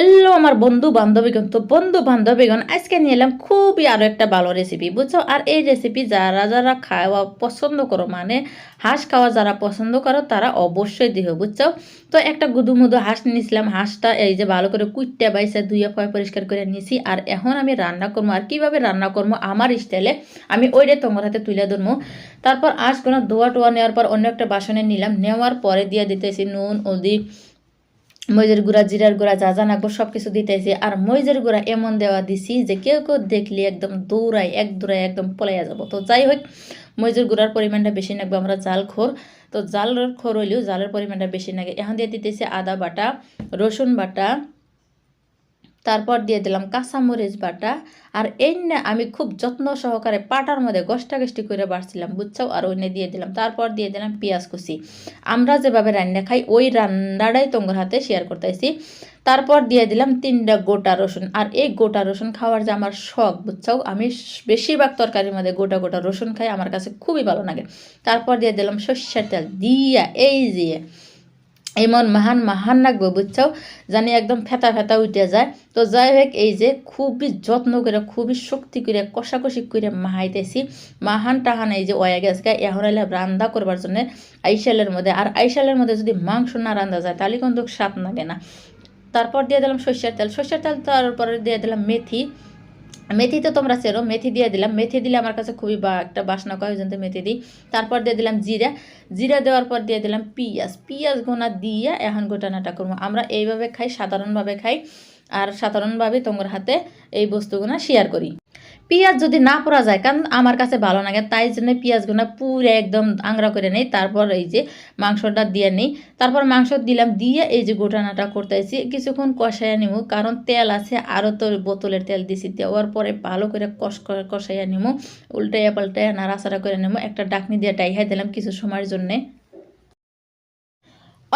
Hello আমার বন্ধু বান্ধবীগণ। তো বন্ধু বান্ধবীগণ, আজকে নিয়ে এলাম খুবই আরও একটা ভালো রেসিপি বুঝছ? আর এই রেসিপি যারা যারা খাওয়া পছন্দ করো মানে হাঁস খাওয়া যারা পছন্দ করো, তারা অবশ্যই দিও, বুঝছ? তো একটা গুদু মুদু হাঁস নিয়েছিলাম, হাঁসটা এই যে ভালো করে কুইটটা বাইসে ধুয়ে ফয় পরিষ্কার করে নিয়েছি, আর এখন আমি রান্না করব। আর কীভাবে রান্না করব আমার স্টাইলে আমি ওইটা তোমার হাতে তুলে ধরবো। তারপর আঁশগুলো ধোয়া টোয়া নেওয়ার পর অন্য একটা বাসনে নিলাম, নেওয়ার পরে দিয়ে দিতেছি নুন, হলদি মরিচের গুড়া, জিরার গুঁড়া, যা যা নাকবো সব কিছু দিতেছি। আর মরিচের গুঁড়া এমন দেওয়া দিছি যে কেউ কেউ দেখলে একদম দৌড়াই এক দৌড়াই একদম পলাইয়া যাব। তো যাই হোক মরিচের গুঁড়ার পরিমাণটা বেশি নাকবো আমরা জাল খোর। তো জালের খোর হইলেও জালের পরিমাণটা বেশি নাগে এখন দিয়ে দিতেছি আদা বাটা, রসুন বাটা তারপর দিয়ে দিলাম কাঁচামরিচ বাটা। আর এই না আমি খুব যত্ন সহকারে পাটার মধ্যে গষ্টা গষ্টি করে বাড়ছিলাম, বুঝছাও? আর ওইনে দিয়ে দিলাম। তারপর দিয়ে দিলাম পেঁয়াজ কুচি। আমরা যেভাবে রান্না খাই, ওই রান্নাটাই তোমার হাতে শেয়ার করতেছি। তারপর দিয়ে দিলাম তিনটা গোটা রসুন। আর এই গোটা রসুন খাওয়ার যে আমার শখ, বুঝছাও? আমি বেশিরভাগ তরকারির মধ্যে গোটা গোটা রসুন খাই, আমার কাছে খুবই ভালো লাগে। তারপর দিয়ে দিলাম সর্ষের তেল। দিয়া, এই দিয়ে এমন মহান মহান লাগবে বুঝছাও? জানি একদম ফেতা ফেতা উঠে যায়। তো যাই হোক এই যে খুবই যত্ন করে, খুবই শক্তি করে, কষাকষি করে মাহাইতেছি। মাহান টাহান এই যে ওয়া গেছে, এখন এলে রান্না করবার জন্য আইশালের মধ্যে। আর আইশালের মধ্যে যদি মাংস না রান্ধা যায়, তাহলে কিন্তু স্বাদ লাগে না। তারপর দিয়ে দিলাম সর্ষের তেল। সর্ষের তেল তারপরে দিয়ে দিলাম মেথি। মেথি তো তোমরা চেরো, মেথি দিয়ে দিলাম। মেথি দিলে আমার কাছে খুবই বা একটা বাসনা কয় হয়ে মেথি দিই। তারপর দিয়ে দিলাম জিরা। জিরা দেওয়ার পর দিয়ে দিলাম পিঁয়াজ। পিঁয়াজ গোনা দিয়ে এখন গোটানাটা করব। আমরা এইভাবে খাই, সাধারণভাবে খাই। আর সাধারণভাবে তোমার হাতে এই বস্তুগুলো শেয়ার করি। পেঁয়াজ যদি না পড়া যায়, কারণ আমার কাছে ভালো লাগে, তাই জন্য পেঁয়াজগুলো পুরো একদম আংরা করে নেই। তারপর এই যে মাংসটা দিয়ে নেই। তারপর মাংস দিলাম, দিয়ে এই যে গোটানাটা করতেছি, কিছুক্ষণ কষাইয়া নিব কারণ তেল আছে আরও তো বোতলের তেল দিছি, দেওয়ার পরে ভালো করে কষ, কষাইয়া নিব উল্টাইয়া পাল্টাইয়া নাড়াচাড়া করে নেব একটা ডাকনি দিয়ে ডাইহাই দিলাম কিছু সময়ের জন্যে।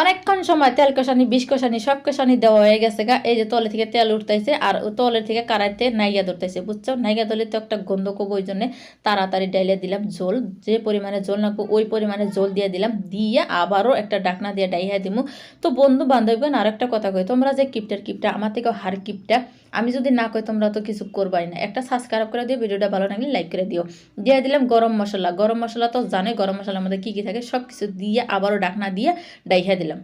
অনেকক্ষণ সময় তেল কষানি, বিষ কষানি, সব কষানি দেওয়া হয়ে গেছে গা। এই যে তলে থেকে তেল উঠতেছে আর তলের থেকে কারাইতে নাইয়া ধরতেছে, বুঝছ? নাইয়া ধরলে তো একটা গন্ধ কব ওই জন্য তাড়াতাড়ি ডাইলে দিলাম জল যে পরিমাণে জল নাকবো ওই পরিমাণে জল দিয়ে দিলাম, দিয়ে আবারও একটা ডাকনা দিয়ে ডাইয়া দিমু। তো বন্ধু বান্ধবগণ আর একটা কথা কই, তোমরা যে কিপটার কিপটা, আমার থেকে হার কিপটা আমি যদি না কই তোমরা তো কিছু করবাই না। একটা সাবস্ক্রাইব করে দিও, ভিডিওটা ভালো লাগলে লাইক করে দিও। দিয়ে দিলাম গরম মশলা। গরম মশলা তো জানে গরম মশলার মধ্যে কী কী থাকে সব কিছু দিয়ে আবারও ডাকনা দিয়ে ডাইহা দিলাম।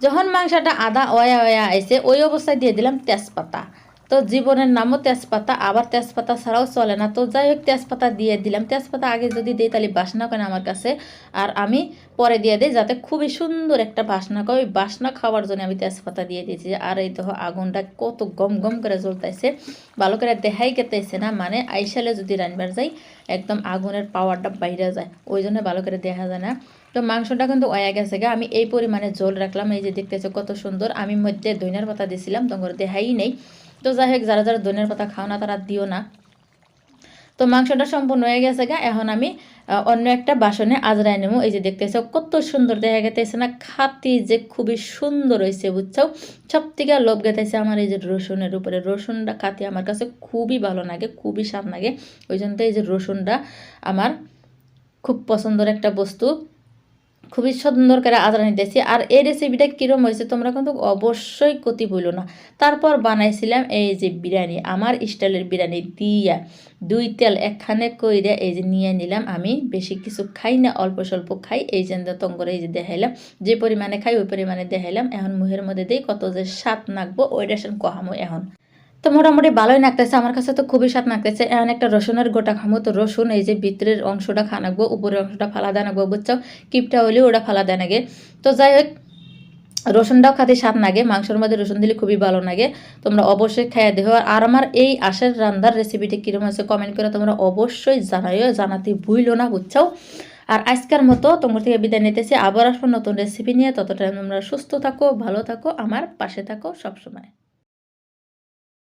যখন মাংসটা আদা ওয়া ওয়া আইসে ওই অবস্থায় দিয়ে দিলাম তেজপাতা। তো জীবনের নামও তেজপাতা, আবার তেজপাতা ছাড়াও চলে না। তো যাই হোক, তেজপাতা দিয়ে দিলাম। তেজপাতা আগে যদি দিই, তাহলে বাসনা করে আমার কাছে? আর আমি পরে দিয়ে দিই, যাতে খুবই সুন্দর একটা বাসনা করে ওই বাসনা খাওয়ার জন্য আমি তেজপাতা দিয়ে দিয়েছি। আর এই দেখো, আগুনটা কত গম গম করে জ্বলতেছে ভালো করে দেখাই কেতেছে না? মানে আইসালে যদি রান্নার যাই, একদম আগুনের পাওয়ারটা বাইরে যায়। ওই জন্য ভালো করে দেখা যায় না। তো মাংসটা কিন্তু ওয়া গেছে গা। আমি এই পরিমাণে জল রাখলাম। এই যে দেখতেছে কত সুন্দর। আমি মধ্যে দইনার পাতা দিছিলাম। তোমার দেখাই নেই। তো যাই হোক যারা যারা দইনার পাতা খাও না, তারা দিও না। তো মাংসটা সম্পূর্ণ হয়ে গেছে গা। এখন আমি অন্য একটা বাসনে আজরাই নেব। এই যে দেখতেছো, কত সুন্দর দেখা গেতেছে না? খাতি যে খুবই সুন্দর হয়েছে বুঝছ সব থেকে লোভ গেতেছে আমার এই যে রসুনের উপরে। রসুনটা খাতি আমার কাছে খুবই ভালো লাগে, খুবই স্বাদ লাগে। ওই জন্য এই যে রসুনটা আমার খুব পছন্দের একটা বস্তু। খুবই সুন্দর করে আদরা নিতেছি। আর এই রেসিপিটা কীরকম হয়েছে তোমরা কিন্তু অবশ্যই ক্ষতি বইল না। তারপর বানাইছিলাম এই যে বিরিয়ানি, আমার স্টাইলের বিরিয়ানি দিয়া দুই তেল একখানে কইরে এই যে নিয়ে নিলাম। আমি বেশি কিছু খাই না, অল্প স্বল্প খাই। এই যে তঙ্গরে এই যে দেখাইলাম, যে পরিমাণে খাই ওই পরিমাণে দেখাইলাম। এখন মুহের মধ্যে দিই কত যে স্বাদ নাকবো ওই রেশন কহামো এখন। তো মোটামুটি ভালোই নাকতেছে, আমার কাছে তো খুবই স্বাদ নাকতেছে। এমন একটা রসুনের গোটা খামো তো রসুন, এই যে ভিতরের অংশটা খানাকবো উপরের অংশটা ফালা দেয় নাকবো, বুঝছ? কিপটা হলে ওটা ফালা দেয় নাগে। তো যাই হোক, রসুনটাও খাতে স্বাদ লাগে মাংসের মধ্যে রসুন দিলে খুবই ভালো লাগে তোমরা অবশ্যই খাইয়া দেহ আর আমার এই আশের রান্নার রেসিপিটি কীরকম আছে কমেন্ট করে তোমরা অবশ্যই জানাইও, জানাতে ভুইল না বুঝছাও আর আজকের মতো তোমার থেকে বিদায় নিতেছি। আবার আসব নতুন রেসিপি নিয়ে। ততটা তোমরা সুস্থ থাকো, ভালো থাকো, আমার পাশে থাকো সবসময়।